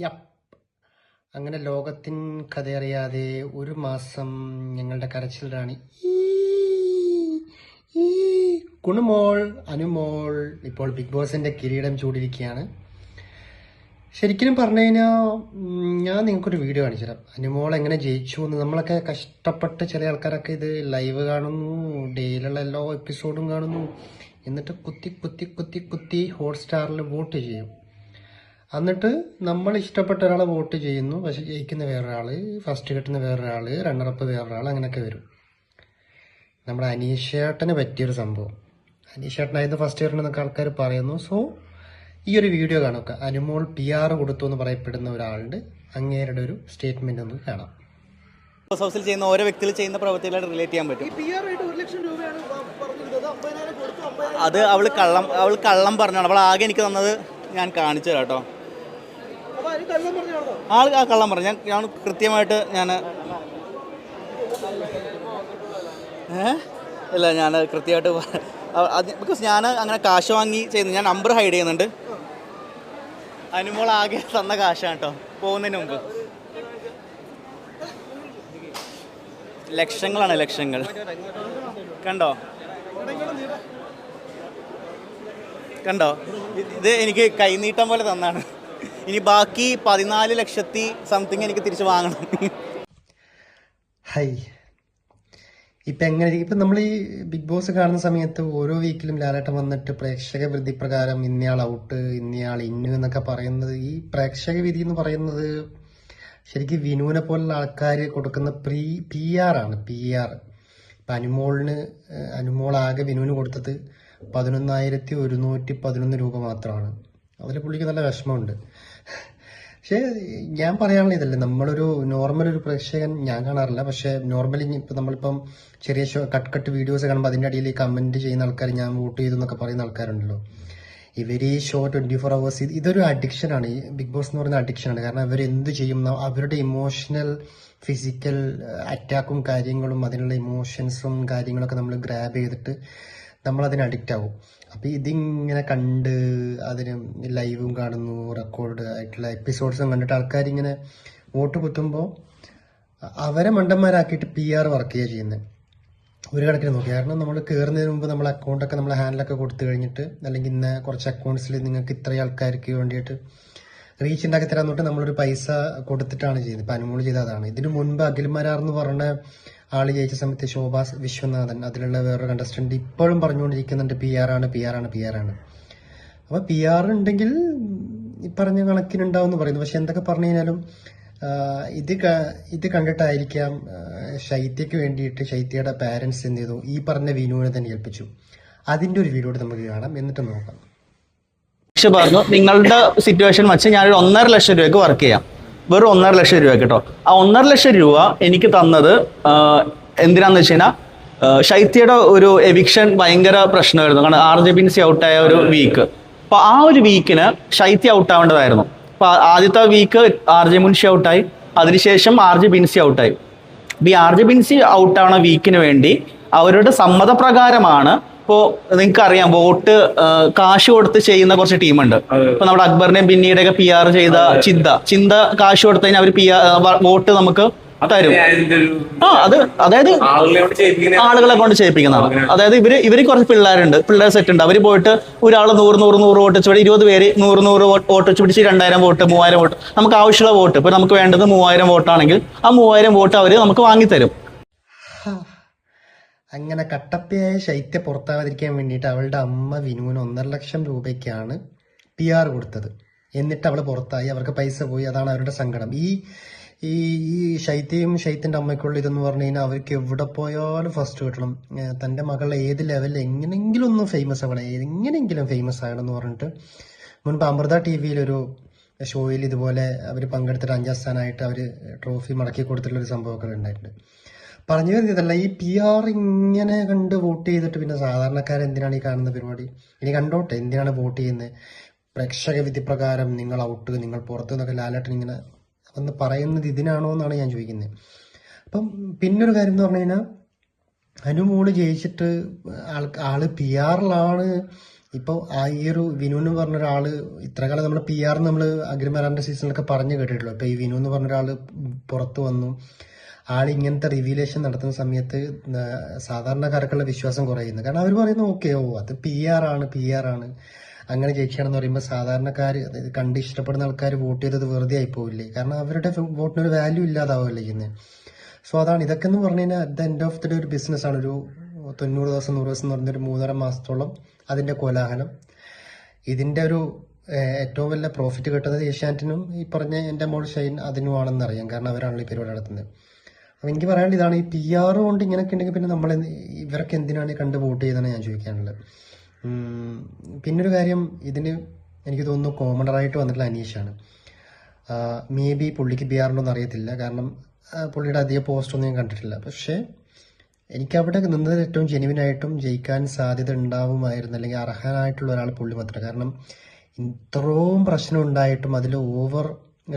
Yup അങ്ങനെ ലോകത്തിൻ കഥയറിയാതെ ഒരു മാസം ഞങ്ങളുടെ കരച്ചിൽ റാണി. ഈ, കുണുമോൾ അനുമോൾ ഇപ്പോൾ ബിഗ് ബോസിന്റെ കിരീടം ചൂടിയിരിക്കുകയാണ്. ശരിക്കും പറഞ്ഞു കഴിഞ്ഞാൽ ഞാൻ നിങ്ങൾക്കൊരു വീഡിയോ കാണിച്ചു തരാം അനുമോൾ എങ്ങനെ ജയിച്ചു എന്ന്. നമ്മളൊക്കെ കഷ്ടപ്പെട്ട് ചില ആൾക്കാരൊക്കെ ഇത് ലൈവ് കാണുന്നു ഡെയിലുള്ള എല്ലാ എപ്പിസോഡും കാണുന്നു. എന്നിട്ട് കുത്തി കുത്തി കുത്തി കുത്തി ഹോട്ട്സ്റ്റാറിൽ വോട്ട് ചെയ്യും. എന്നിട്ട് നമ്മൾ ഇഷ്ടപ്പെട്ട ഒരാളെ വോട്ട് ചെയ്യുന്നു. പക്ഷെ ജയിക്കുന്ന വേറൊരാൾ ഫസ്റ്റ് കിട്ടുന്ന വേറൊരാൾ റണ്ണറപ്പ് വേറൊരാൾ അങ്ങനെയൊക്കെ വരും. നമ്മുടെ അനീഷേട്ടന് പറ്റിയൊരു സംഭവം. അനീഷേട്ടനായിരുന്നു ഫസ്റ്റ് കിട്ടണമെന്നൊക്കെ ആൾക്കാർ പറയുന്നു. സോ ഈ ഒരു വീഡിയോ കാണുക. അനുമോൾ പി ആർ കൊടുത്തു എന്ന് പറയപ്പെടുന്ന ഒരാളുടെ അങ്ങേരുടെ ഒരു സ്റ്റേറ്റ്മെന്റ് ഒന്ന് കാണാം. ഹൗസ് ഹൗസിൽ ചെയ്യുന്ന ഓരോ വ്യക്തികൾ ചെയ്യുന്ന പ്രവൃത്തികളായിട്ട് റിലേറ്റ് ചെയ്യാൻ പറ്റും. അത് അവൾ കള്ളം അവൾ കള്ളം പറഞ്ഞാണ്. അവൾ ആകെ എനിക്ക് തന്നത് ഞാൻ കാണിച്ചു തരാം കേട്ടോ അപ്പൊ അതിന് കള്ളം പറഞ്ഞാണോ ആൾ ആ കള്ളം പറഞ്ഞു. ഞാൻ ഞാൻ കൃത്യമായിട്ട് ഞാൻ ഏ? ഇല്ല ഞാൻ കൃത്യമായിട്ട് ബിക്കോസ് ഞാൻ അങ്ങനെ കാശ് വാങ്ങി ചെയ്യുന്നു ഞാൻ നമ്പർ ഹൈഡ് ചെയ്യുന്നുണ്ട്. അനുമോൾ ആകെ തന്ന കാശാണ് കേട്ടോ. പോകുന്നതിന് മുമ്പ്. ലക്ഷങ്ങളാണ് ലക്ഷങ്ങൾ. കണ്ടോ? കണ്ടോ? ഇത് ഇത് എനിക്ക് കൈനീട്ടം പോലെ തന്നാണ്. ഇനി ബാക്കി പതിനാല് ലക്ഷത്തി സംതിങ് എനിക്ക് തിരിച്ചു വാങ്ങണം. ഹൈ. ഇപ്പം എങ്ങനെ ഇപ്പം നമ്മൾ ഈ ബിഗ് ബോസ് കാണുന്ന സമയത്ത് ഓരോ വീക്കിലും ലാലേട്ടൻ വന്നിട്ട് പ്രേക്ഷക വിധി പ്രകാരം ഇന്നയാൾ ഔട്ട് ഇന്നയാൾ ഇന്നു എന്നൊക്കെ പറയുന്നത്. ഈ പ്രേക്ഷക വിധി എന്ന് പറയുന്നത് ശരിക്കും വിനുവിനെ പോലുള്ള ആൾക്കാർ കൊടുക്കുന്ന പ്രീ പി ആർ ആണ്. പി ആർ ഇപ്പം അനുമോളിന് അനുമോളാകെ വിനുവിന് കൊടുത്തത് പതിനൊന്നായിരത്തി ഒരുന്നൂറ്റി പതിനൊന്ന് രൂപ മാത്രമാണ്. അതിൽ പുള്ളിക്ക് നല്ല വിഷമമുണ്ട്. പക്ഷേ ഞാൻ പറയാനുള്ള ഇതല്ലേ. നമ്മളൊരു നോർമൽ ഒരു പ്രേക്ഷകൻ ഞാൻ കാണാറില്ല. പക്ഷെ നോർമലി ഇപ്പം നമ്മളിപ്പം ചെറിയ ഷോ കട്ട് കട്ട് വീഡിയോസ് കാണുമ്പോൾ അതിന്റെ അടിയിൽ കമന്റ് ചെയ്യുന്ന ആൾക്കാർ ഞാൻ വോട്ട് ചെയ്തു എന്നൊക്കെ പറയുന്ന ആൾക്കാരുണ്ടല്ലോ. ഇവർ ഈ ഷോ ട്വന്റി ഫോർ അവേഴ്സ് ഇതൊരു അഡിക്ഷനാണ് ഈ ബിഗ് ബോസ് എന്ന് പറയുന്ന അഡിക്ഷനാണ് കാരണം അവർ എന്ത് ചെയ്യും അവരുടെ ഇമോഷണൽ ഫിസിക്കൽ അറ്റാക്കും കാര്യങ്ങളും അതിനുള്ള ഇമോഷൻസും കാര്യങ്ങളൊക്കെ നമ്മൾ ഗ്രാബ് ചെയ്തിട്ട് നമ്മൾ അതിന് അഡിക്റ്റ് ആവും. അപ്പോൾ ഇതിങ്ങനെ കണ്ട് അതിന് ലൈവും കാണുന്നു റെക്കോർഡ് ആയിട്ടുള്ള എപ്പിസോഡ്സും കണ്ടിട്ട് ആൾക്കാർ ഇങ്ങനെ വോട്ട് കുത്തുമ്പോൾ അവരെ മണ്ടന്മാരാക്കിയിട്ട് പി ആർ വർക്ക് ചെയ്യുക ചെയ്യുന്നത് ഒരു കണക്കിന് നോക്കി. കാരണം നമ്മൾ കയറുന്നതിന് മുമ്പ് നമ്മൾ അക്കൗണ്ടൊക്കെ നമ്മളെ ഹാൻഡിലൊക്കെ കൊടുത്തു കഴിഞ്ഞിട്ട് അല്ലെങ്കിൽ ഇന്ന കുറച്ച് അക്കൗണ്ട്സിൽ നിങ്ങൾക്ക് ഇത്രയും ആൾക്കാർക്ക് വേണ്ടിയിട്ട് റീച്ച് ഉണ്ടാക്കി തരാൻ തൊട്ട് നമ്മളൊരു പൈസ കൊടുത്തിട്ടാണ് ചെയ്യുന്നത് ഇപ്പം അനുമോൾ ചെയ്ത അതാണ് ഇതിനു മുൻപ് അഖിൽമാരാർ എന്ന് പറഞ്ഞ ആൾ ജയിച്ച സമയത്ത് ശോഭാ വിശ്വനാഥൻ അതിലുള്ള വേറൊരു കണ്ടസ്റ്റന്റ് ഇപ്പോഴും പറഞ്ഞുകൊണ്ടിരിക്കുന്നുണ്ട് പി ആർ ആണ് പി ആർ ആണ് പി ആർ ആണ്. അപ്പോൾ പി ആർ ഉണ്ടെങ്കിൽ ഈ പറഞ്ഞ കണക്കിനുണ്ടാവും എന്ന് പറയുന്നു. പക്ഷെ എന്തൊക്കെ പറഞ്ഞു കഴിഞ്ഞാലും ഇത് ഇത് കണ്ടിട്ടായിരിക്കാം ശൈത്യക്ക് വേണ്ടിയിട്ട് ശൈത്യയുടെ പാരന്റ്സ് എന്ത് ചെയ്തു? ഈ പറഞ്ഞ വിനുവിനെ തന്നെ ഏൽപ്പിച്ചു. അതിന്റെ ഒരു വീഡിയോ നമുക്ക് കാണാം. എന്നിട്ട് നോക്കാം. പറഞ്ഞു നിങ്ങളുടെ സിറ്റുവേഷൻ വെച്ച് ഞാനൊരു ഒന്നര ലക്ഷം രൂപയ്ക്ക് വർക്ക് ചെയ്യാം. വെറും ഒന്നര ലക്ഷം രൂപ കേട്ടോ. ആ ഒന്നര ലക്ഷം രൂപ എനിക്ക് തന്നത് എന്തിനാന്ന് വെച്ച് കഴിഞ്ഞാൽ ശൈത്യയുടെ ഒരു എവിക്ഷൻ ഭയങ്കര പ്രശ്നമായിരുന്നു. കാരണം ആർ ജെ ബിൻസി ഔട്ടായ ഒരു വീക്ക് അപ്പൊ ആ ഒരു വീക്കിന് ശൈത്യ ഔട്ട് അപ്പൊ ആ- ആദ്യത്തെ വീക്ക് ആർ ജെ മുൻഷി ഔട്ടായി അതിനുശേഷം ആർ ജെ ബിൻസി ഔട്ടായി ഈ ആർ ജെ ബിൻസി ഔട്ടാവണ വീക്കിന് വേണ്ടി അവരുടെ സമ്മതപ്രകാരമാണ് ഇപ്പോൾ നിങ്ങൾക്ക് അറിയാം വോട്ട് കാശ് കൊടുത്ത് ചെയ്യുന്ന കുറച്ച് ടീമുണ്ട്. ഇപ്പൊ നമ്മുടെ അക്ബറിനെ പിന്നീട് ഒക്കെ പി ആർ ചെയ്ത ചിന്ത. ചിന്ത കാശ് കൊടുത്തു കഴിഞ്ഞാൽ അവർ പി ആർ വോട്ട് നമുക്ക് തരും. ആ അത് അതായത് ആളുകളെ കൊണ്ട് ചെയ്യിപ്പിക്കുന്ന ആളുകളെ കൊണ്ട് ചെയ്യിപ്പിക്കുന്നതാണ്. അതായത് ഇവർ ഇവർ കുറച്ച് പിള്ളേരുണ്ട്. പിള്ളേർ സെറ്റ് ഉണ്ട്. അവർ പോയിട്ട് ഒരാൾ നൂറ് നൂറ് നൂറ് വോട്ട് വെച്ച് ഇരുപത് പേര് നൂറ് നൂറ് വോട്ട് വെച്ച് പിടിച്ച് രണ്ടായിരം വോട്ട് മൂവായിരം വോട്ട്. നമുക്ക് ആവശ്യമുള്ള വോട്ട്. ഇപ്പൊ നമുക്ക് വേണ്ടത് മൂവായിരം വോട്ടാണെങ്കിൽ ആ മൂവായിരം വോട്ട് അവർ നമുക്ക് വാങ്ങിത്തരും. അങ്ങനെ കട്ടപ്പയായ ശൈത്യ പുറത്താവാതിരിക്കാൻ വേണ്ടിയിട്ട് അവളുടെ അമ്മ വിനുവിന് ഒന്നര ലക്ഷം രൂപയ്ക്കാണ് പി ആർ കൊടുത്തത്. എന്നിട്ട് അവൾ പുറത്തായി. അവർക്ക് പൈസ പോയി. അതാണ് അവരുടെ സങ്കടം. ഈ ഈ ഈ ശൈത്യയും ശൈത്യന്റെ അമ്മയ്ക്കുള്ള ഇതെന്ന് പറഞ്ഞു കഴിഞ്ഞാൽ അവർക്ക് എവിടെ പോയാലും ഫസ്റ്റ് കിട്ടണം. തന്റെ മകളെ ഏത് ലെവലിൽ എങ്ങനെയെങ്കിലും ഒന്ന് ഫേമസ് ആവണം. എങ്ങനെയെങ്കിലും ഫേമസ് ആകണം എന്ന് പറഞ്ഞിട്ട് മുൻപ് അമൃത ടി വിയിലൊരു ഷോയിൽ ഇതുപോലെ അവർ പങ്കെടുത്തിട്ട് അഞ്ചാം സ്ഥാനമായിട്ട് അവർ ട്രോഫി മടക്കി കൊടുത്തിട്ടുള്ള ഒരു സംഭവമൊക്കെ ഉണ്ടായിട്ടുണ്ട് പറഞ്ഞു വരുന്നതല്ല ഈ പി ആർ ഇങ്ങനെ കണ്ട് വോട്ട് ചെയ്തിട്ട് പിന്നെ സാധാരണക്കാരൻ എന്തിനാണ് ഈ കാണുന്ന പരിപാടി? ഇനി കണ്ടോട്ടെ എന്തിനാണ് വോട്ട് ചെയ്യുന്നത് പ്രേക്ഷക വിധി പ്രകാരം നിങ്ങൾ ഔട്ട് നിങ്ങൾ പുറത്ത് നിന്നൊക്കെ ലാലേട്ടൻ ഇങ്ങനെ വന്ന് പറയുന്നത് ഇതിനാണോ എന്നാണ് ഞാൻ ചോദിക്കുന്നത് അപ്പം പിന്നൊരു കാര്യം എന്ന് പറഞ്ഞു കഴിഞ്ഞാൽ അനുമോൾ ജയിച്ചിട്ട് ആൾ ആൾ പി ആറിലാണ് ഇപ്പോൾ ആ ഈ ഒരു വിനു എന്ന് പറഞ്ഞ ഒരാൾ ഇത്ര കാലം നമ്മൾ പി ആർ നമ്മൾ അഗ്രിമരാന്റെ സീസണിലൊക്കെ പറഞ്ഞു കേട്ടിട്ടുള്ളൂ. ഇപ്പൊ ഈ വിനു എന്ന് പറഞ്ഞ ഒരാൾ പുറത്ത് വന്നു. ആൾ ഇങ്ങനത്തെ റിവീലേഷൻ നടത്തുന്ന സമയത്ത് സാധാരണക്കാർക്കുള്ള വിശ്വാസം കുറയുന്നു. കാരണം അവർ പറയുന്നു ഓക്കെ ഓ അത് പി ആർ ആണ് പി ആർ ആണ്. അങ്ങനെ ജയിക്കുകയാണെന്ന് പറയുമ്പോൾ സാധാരണക്കാർ കണ്ട് ഇഷ്ടപ്പെടുന്ന ആൾക്കാർ വോട്ട് ചെയ്തത് വെറുതെ ആയി പോവില്ലേ കാരണം അവരുടെ വോട്ടിനൊരു വാല്യൂ ഇല്ലാതാവുമല്ലേ ഇന്ന് സോ അതാണ്. ഇതൊക്കെ എന്ന് പറഞ്ഞു കഴിഞ്ഞാൽ at the end of the day ഒരു ബിസിനസ്സാണ് ഒരു തൊണ്ണൂറ് ദിവസം നൂറ് ദിവസം എന്ന് പറഞ്ഞ ഒരു മൂന്നര മാസത്തോളം അതിന്റെ കോലാഹലം. ഇതിന്റെ ഒരു ഏറ്റവും വലിയ പ്രോഫിറ്റ് കിട്ടുന്നത് ഏഷ്യാനെറ്റിനും ഈ പറഞ്ഞ എന്റെ മോൾ ഷൈൻ അതിനുമാണെന്ന് അറിയാം. കാരണം അവരാണല്ലോ ഈ പരിപാടി നടത്തുന്നത്. അപ്പം എനിക്ക് പറയാനുള്ള ഇതാണ് ഈ പി ആർ കൊണ്ട് ഇങ്ങനെയൊക്കെ ഉണ്ടെങ്കിൽ പിന്നെ നമ്മൾ ഇവരൊക്കെ എന്തിനാണ് കണ്ട് വോട്ട് ചെയ്തതെന്ന് ഞാൻ ചോദിക്കാനുള്ളത്. പിന്നെ പിന്നൊരു കാര്യം ഇതിന് എനിക്ക് തോന്നുന്നു കോമണറായിട്ട് വന്നിട്ടുള്ള അനീഷാണ്. മേ ബി പുള്ളിക്ക് പി ആറിനൊന്നും അറിയത്തില്ല. കാരണം പുള്ളിയുടെ അധിക പോസ്റ്റൊന്നും ഞാൻ കണ്ടിട്ടില്ല. പക്ഷേ എനിക്ക് അവിടെ നിന്നത് ഏറ്റവും ജെനുവിൻ ആയിട്ടും ജയിക്കാൻ സാധ്യത ഉണ്ടാവുമായിരുന്നു അല്ലെങ്കിൽ അർഹനായിട്ടുള്ള ഒരാൾ പുള്ളി മാത്രമേ കാരണം ഇത്രയും പ്രശ്നം ഉണ്ടായിട്ടും അതിൽ ഓവർ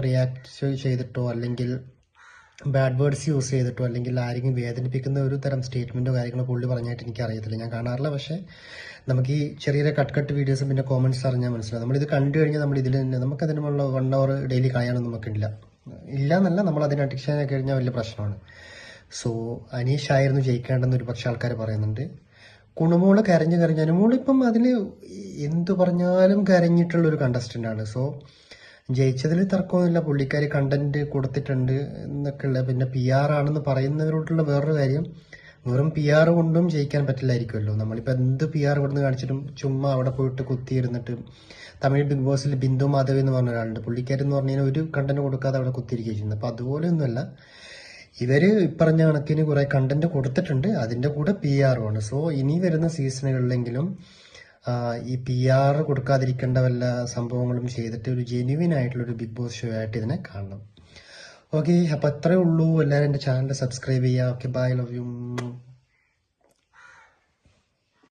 റിയാക്ട് ചെയ്തിട്ടോ അല്ലെങ്കിൽ ബാഡ് വേർഡ്സ് യൂസ് ചെയ്തിട്ടോ അല്ലെങ്കിൽ ആരെങ്കിലും വേദനിപ്പിക്കുന്ന ഒരു തരം സ്റ്റേറ്റ്മെന്റോ കാര്യങ്ങളോ പുള്ളി പറഞ്ഞായിട്ട് എനിക്ക് അറിയത്തില്ല. ഞാൻ കാണാറില്ല. പക്ഷേ നമുക്ക് ഈ ചെറിയ ചെറിയ കട്ട് കട്ട് വീഡിയോസും പിന്നെ കോമൻസ് അറിഞ്ഞാൽ മനസ്സിലാവും. നമ്മളിത് കണ്ടു കഴിഞ്ഞാൽ നമ്മൾ ഇതിൽ തന്നെ നമുക്ക് അതിനുള്ള വൺ അവർ ഡെയിലി കളയാനൊന്നും നമുക്കില്ല. ഇല്ല എന്നല്ല നമ്മൾ അതിന് അഡിക്ഷൻ ആയി കഴിഞ്ഞാൽ വലിയ പ്രശ്നമാണ്. സോ അനീഷ് ആയിരുന്നു ജയിക്കേണ്ടെന്ന് ഒരു പക്ഷേ ആൾക്കാർ പറയുന്നുണ്ട്. കുണുമോൾ കരഞ്ഞു കരഞ്ഞു അനുമോളിപ്പം അതിൽ എന്തു പറഞ്ഞാലും കരഞ്ഞിട്ടുള്ളൊരു ആണ്. സോ ജയിച്ചതിൽ തർക്കമൊന്നുമില്ല. പുള്ളിക്കാരി കണ്ടന്റ് കൊടുത്തിട്ടുണ്ട് എന്നൊക്കെ ഉള്ള പിന്നെ പി ആർ ആണെന്ന് പറയുന്നവരോടുള്ള വേറൊരു കാര്യം വെറും പി ആർ കൊണ്ടും ജയിക്കാൻ പറ്റില്ലായിരിക്കുമല്ലോ. നമ്മളിപ്പോൾ എന്ത് പി ആർ കൊടുന്ന് കാണിച്ചിട്ടും ചുമ്മാ അവിടെ പോയിട്ട് കുത്തിയിരുന്നിട്ട് തമിഴ് ബിഗ് ബോസിൽ ബിന്ദു മാധവി എന്ന് പറഞ്ഞ ഒരാളുണ്ട്. പുള്ളിക്കാരി എന്ന് പറഞ്ഞു കഴിഞ്ഞാൽ ഒരു കണ്ടന്റ് കൊടുക്കാതെ അവിടെ കുത്തിയിരിക്കുക ചെയ്യുന്നത് അപ്പോൾ അതുപോലെയൊന്നുമല്ല ഇവർ ഇപ്പറഞ്ഞ കണക്കിന് കുറേ കണ്ടന്റ് കൊടുത്തിട്ടുണ്ട്. അതിന്റെ കൂടെ പി ആറും ആണ്. സോ ഇനി വരുന്ന സീസണുകളിലെങ്കിലും ഈ പി ആർ കൊടുക്കാതിരിക്കേണ്ട വല്ല സംഭവങ്ങളും ചെയ്തിട്ട് ഒരു ജെന്യുവിൻ ആയിട്ടുള്ള ഒരു ബിഗ് ബോസ് ഷോ ആയിട്ട് ഇതിനെ കാണണം. ഓക്കെ അപ്പൊ അത്രേ ഉള്ളൂ. എല്ലാവരും എന്റെ ചാനൽ സബ്സ്ക്രൈബ് ചെയ്യുക. Okay bye love you